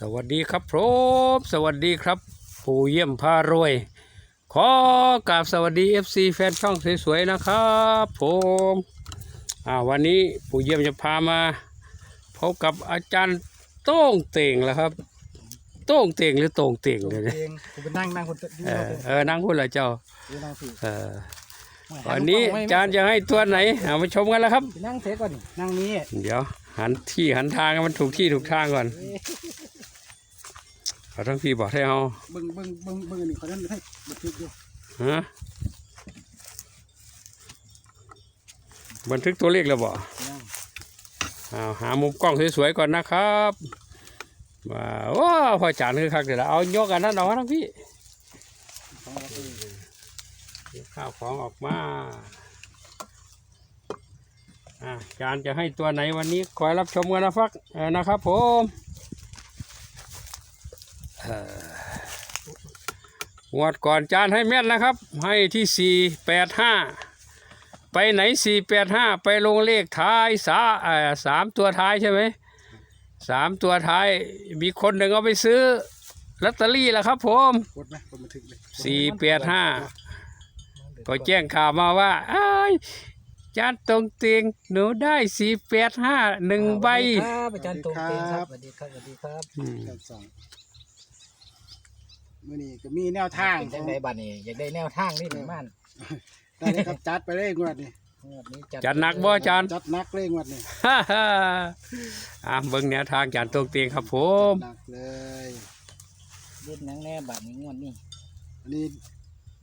สวัสดีครับผมสวัสดีครับ ปู่เยี่ยมพารวย ขอกราบสวัสดี FC แฟนช่องสวยๆนะครับผมอ่าวันนี้ปู่เยี่ยมจะพามาพบกับอาจารย์โต้งเต่งแล้วครับ โต้งเต่งหรือโต่งเต่งตัวเนี่ยนะเองผมไปนั่งนั่งคนดูเอเราอเลยเออนั่งพูดเลยเจ้าไปนั่งสิเออวันนี้อาจารย์จะให้ตัวไหนเอามาชมกันแล้วครับไปนั่งเสก่อนนี่นั่งนี้ เดี๋ยวหันที่หันทางให้มันถูกที่ถูกทางก่อน เอ๊ะเอาทั้งพี่บอกให้เอาเบิ่งเบิ่งเบิ่งเบิ่งอันนี้เขานั้นให้บันทึกอยู่ฮะบันทึกตัวเลขแล้วบ่นั่งเอาหามุมกล้องสวยๆก่อนนะครับว้าวว้าวพอจานคือคักเดี๋ยวเอายกกันนั่นเอาทั้งพี่ของเราตัวเองเก็บข้าวของออกมาอะจานจะให้ตัวไหนวันนี้คอยรับชมกันนะครับเออนะครับผมเอ่อ งวดก่อนจานให้แม่นนะครับ ให้ที่สี่แปดห้าไปไหนสี่แปดห้าไปลงเลขท้ายสาเอ่อสามตัวท้ายใช่ไหมสามตัวท้าย มีคนหนึ่งเอาไปซื้อลอตเตอรี่แล้วครับผมกดไหมกดบันทึกเลยสี่แปดห้าก็แจ้งข่าวมาว่าอ้ายจานตรงเตียงหนูได้สี่แปดห้าหนึ่งใบครับอาจารย์ตรงเตงครับสวัสดีครับสวัสดีครับอื มการสองมื่อนี้ก็มีแนวทางเป็นขจัองงไดบัดนี้อยากได้แนวทางนี่หนึ่งมันได้เลยครับจัดไปเลยงวดนี้งวดนี้จัดหนักบ่อาจารย์ จัดหนักเลยงวดนี้ฮ่าฮ่าอะเบิ่งแนวทางจานตรงเตียงครับผมหนักเลยเด่นหนังแน่บัดนี้งวดนี้อันนี้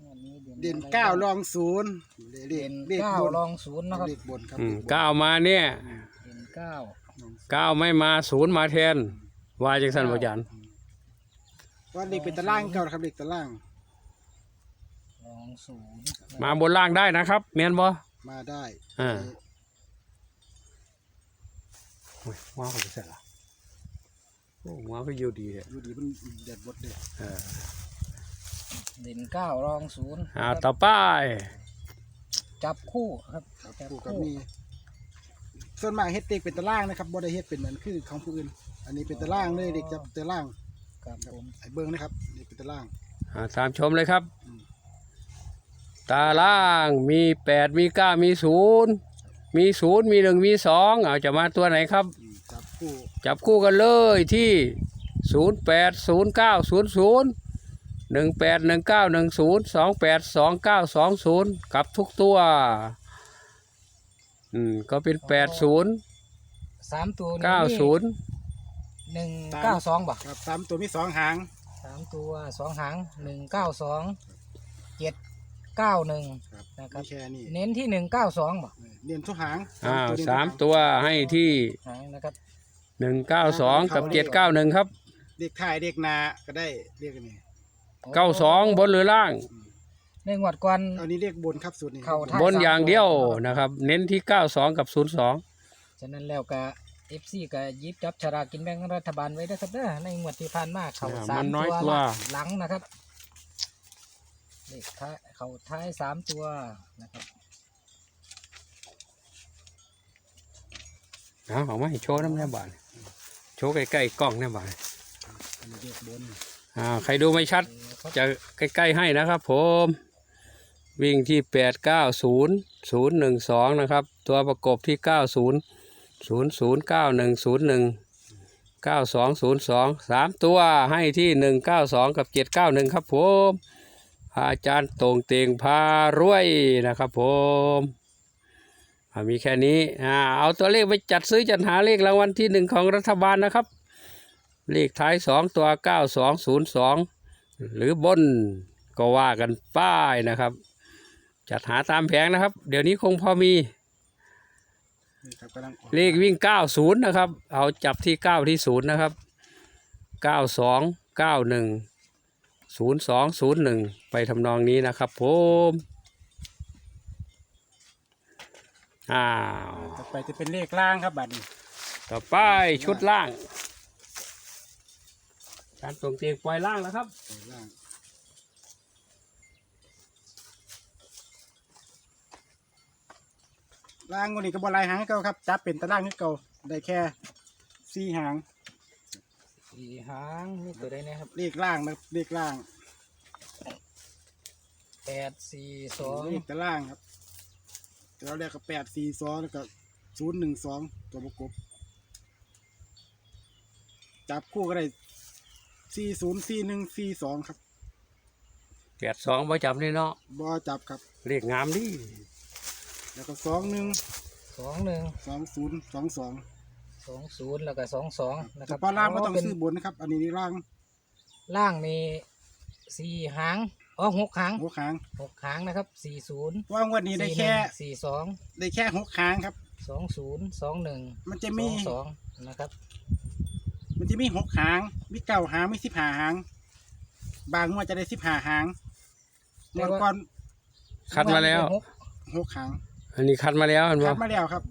งวดนี้เด่นเก้ารองศูนย์เลเด่ขนเลขเก้าบนรองศูนย์นะครับเลขบนครับอืมเลขบนก้าวมาเนี่ยเด่นเก้าเก้าวไม่มาศูนย์มาแทน ว่าจังสันบ่อาจารย์ ว่าเลขเป็นตารางเก่านะครับเลขตารางรองศูนย์มาบนล่างได้นะครับแม่นบ่มาได้อ่าโอ้ยว้าวเขาจะเสร็จละโอ้ว้าวก็อยู่ดีเลยดูดีมันเด็ดบดเลยเออเด่นเก้ารองศูนย์อ่าต่อไปจับคู่ครับครับจับคู่กับคู่มีส่วนมากเฮ็ดเต็กเป็นตารางนะครับบ่ได้เฮ็ดเป็นเหมือนคือของผู้อื่น อันนี้เป็นตารางเลยเด็กจับตาราง ครับครับผมไอ้เบิ้งนะครับนี่เป็นตารางอ่าตามชมเลยครับ ตาล่างมีแปดมีเก้ามีศูนย์มีศูนย์มีหนึ่งมีสองเอาจะมาตัวไหนครับ อืมจับคู่จับคู่กันเลยที่ศูนย์แปดศูนย์เก้าศูนย์ศูนย์หนึ่งแปดหนึ่งเก้าหนึ่งศูนย์สองแปดสองเก้าสองศูนย์กับทุกตัว อืม ก็เป็นแปดศูนย์สามตัวเก้าศูนย์ หนึ่งเก้าสองบ่ครับสามตัวมีสองหางสามตัวสองหางหนึ่งเก้าสองเจ็ดเก้าหนึ่งครับนะครับมีแค่นี้เน้นที่หนึ่งเก้าสองบ่เรียนทุกหางอ้าวเรียนทุกสามหงตัวให้ที่หางนะครับหนึ่งเก้าสองกับเจ็ดเก้าหนึ่งครับเด็กถ่ายเด็กนาก็ได้เรียกอันนี้เก้าสองบนหรือล่างในงวดก่อนอันนี้เรียกบนครับสูตรนี้เข้าท่าบนอย่างเดียวนะครับ เน้นที่เก้าสองกับศูนย์สองฉะนั้นแล้วก็ เอฟซีก็หยิบจับฉลากกินแบ่งรัฐบาลไว้นะครับเด้อในงวดที่ผ่านมาเขาสามตัวหลังนะครับเลขท้ายเขาท้ายสามตัวนะครับเอาเอามาให้โชว์น้ำแน่บานโชว์ใกล้ๆกล้องแน่บานอันนี้เรียกบนอ่าใครดูไม่ชัด จะใกล้ๆให้นะครับ ผม วิ่งที่แปดเก้าศูนย์ศูนย์หนึ่งสองนะครับ ตัวประกบที่เก้าศูนย์ ศูนย์ศูนย์เก้าหนึ่งศูนย์หนึ่งเก้าสองศูนย์สองสามตัวให้ที่หนึ่งเก้าสองกับเจ็ดเก้าหนึ่งครับผมอาจารย์ตรงเตียงพารวยนะครับผมมีแค่นี้เอาตัวเลขไปจัดซื้อจัดหาเลขรางวัลที่หนึ่งของรัฐบาลนะครับ เลขท้ายสองตัวเก้าสองศูนย์สองหรือบนก็ว่ากันป้ายนะครับ จัดหาตามแผงนะครับ เดี๋ยวนี้คงพอมี ครับกำลังออกเลขวิ่ง90นะครับ เอาจับที่9ที่0นะครับ92 91 02 01ไปทำนองนี้นะครับผมอ้าวต่อไปจะเป็นเลขล่างครับบัดนี้ต่อไปชุดล่างการตรงเตียงปล่อยล่างแล้วครับ ล่าง ล่างวันนี้ก็บอลายหางให้เก่าครับจับเป็นตารางให้เก่าได้แค่สี่หางสี่หางนี่ตัวใดนะครับเลขล่างนะครับเลขล่างแปดสี่สองเลขแต่ล่างครับตัวแรกก็แปดสี่สองแล้วก็ศูนย์หนึ่งสองตัวประกบจับคู่ก็ได้สี่ศูนย์สี่หนึ่งสี่สองครับแปดสองประจำนี่เนาะบอจับครับเลขงามดิ แล้วก็สองหนึ่งสองหนึ่งสองศูนย์สองสองสองศูนย์แล้วก็สองสองนะคแต่รับปลาล่างก็ต้องเป็นซื้อบนนะครับ อันนี้นี่ล่างล่างมีสี่หางอ๋อหกหางหัวขางหกหางนะครับสี่ศูนย์ว่างวันนี้ได้แค่สี่สองได้แค่หกขางครับ สองศูนย์สองหนึ่งมันจะสมีองสองนะครับ มันจะมีหกหาง มีเก้าหางมีสิบห้าหาง บางงวดจะได้สิบห้าหางงวดก่อนคัดมาแล้ว หกหกหาง อันนี้คัดมาแล้วเห็นคับ่ดมาแล้วครับ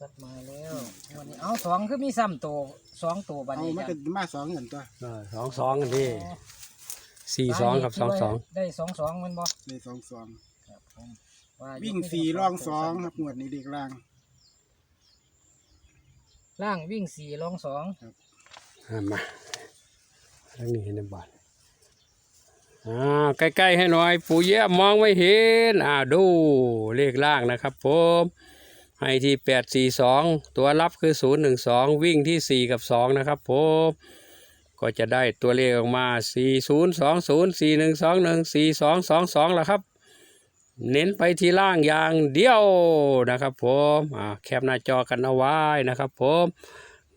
คัดมาแล้ววันนี้เอาสองคือมีซ้ำตัวสองตัวบันเอานี้มาจ้ะเป็นมาสองเงินตัวเออสองสองกันดิสี่สองกับสองสองได้สองสองแมันบ่เลยสองสองครับผมว่าวิ่งยกให้สี่ทั้ร่องตัวสองครับงวดนี้เด็กล่าง ล่างวิ่งสี่รองสองอะมาทางนี้เห็นในบ้าน อ่าใกล้ๆให้หน่อย ปู่เยี่ยมมองไม่เห็นอ่าดูเลขล่างนะครับผมให้ที่แปดสี่สองตัวรับคือศูนย์หนึ่งสองวิ่งที่สี่กับสองนะครับผมก็จะได้ตัวเลขออกมาสี่ศูนย์สองศูนย์สี่หนึ่งสองหนึ่งสี่สองสองสองล้วครับ เน้นไปที่ล่างอย่างเดียวนะครับผมอ่าแคปหน้าจอกันเอาไว้นะครับผม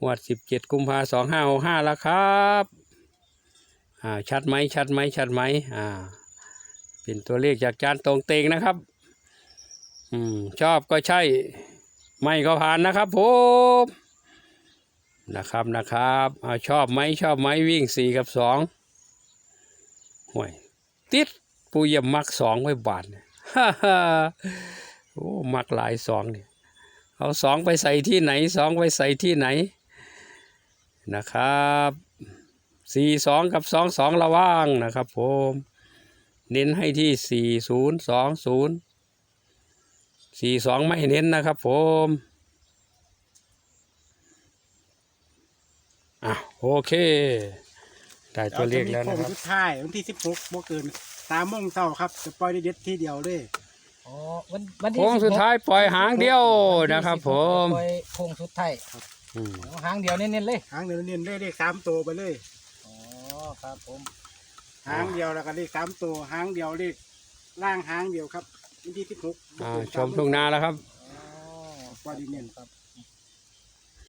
งวดสิบเจ็ดกุมภาสองห้าหกห้าล้วครับ อ่าชัดไหมชัดไหมชัดไหมอ่าเป็นตัวเลขจากจานตรงเตงนะครับอืมชอบก็ใช่ ไม่ก็ผ่านนะครับผมนะครับนะครับเอาชอบไหมชอบไหมวิ่งสี่กับสองห่วยติดปูเยี่ยมมักสองไว้บาทฮ่าฮ่าโอ้มักหลายสองเนี่ยเอาสองไปใส่ที่ไหนสองไปใส่ที่ไหนนะครับ สี่สองกับสองสองระว่างนะครับผมเน้นให้ที่สี่ศูนย์สองศูนย์สี่สองไม่เน้นนะครับผมอะโอเคได้ตัวเลขแล้วนะเอาคจรับมีโงสุดท้ายวันที่สิบหกบ่เกินสามโมงเช้าครับ จะปล่อยได้เด็ดทีเดียวเลยอ๋อวันวันที่โค้งสุดท้ายปล่อยหางเดียววันที่นะครับ16ผมปล่อยโค้งสุดท้ายอืมเอาหางเดียวเน้นๆเลย หางเดียวเนียนได้เลขสามตัวไปเลยอ๋อ ครับผม หางเดียวแล้วก็เลขสามตัวหางเดียวเลขล่างหางเดียวครับวันที่สิบหกอ่าชมทุ่งนาแล้วครับอ๋อว่าดีเน้นครับ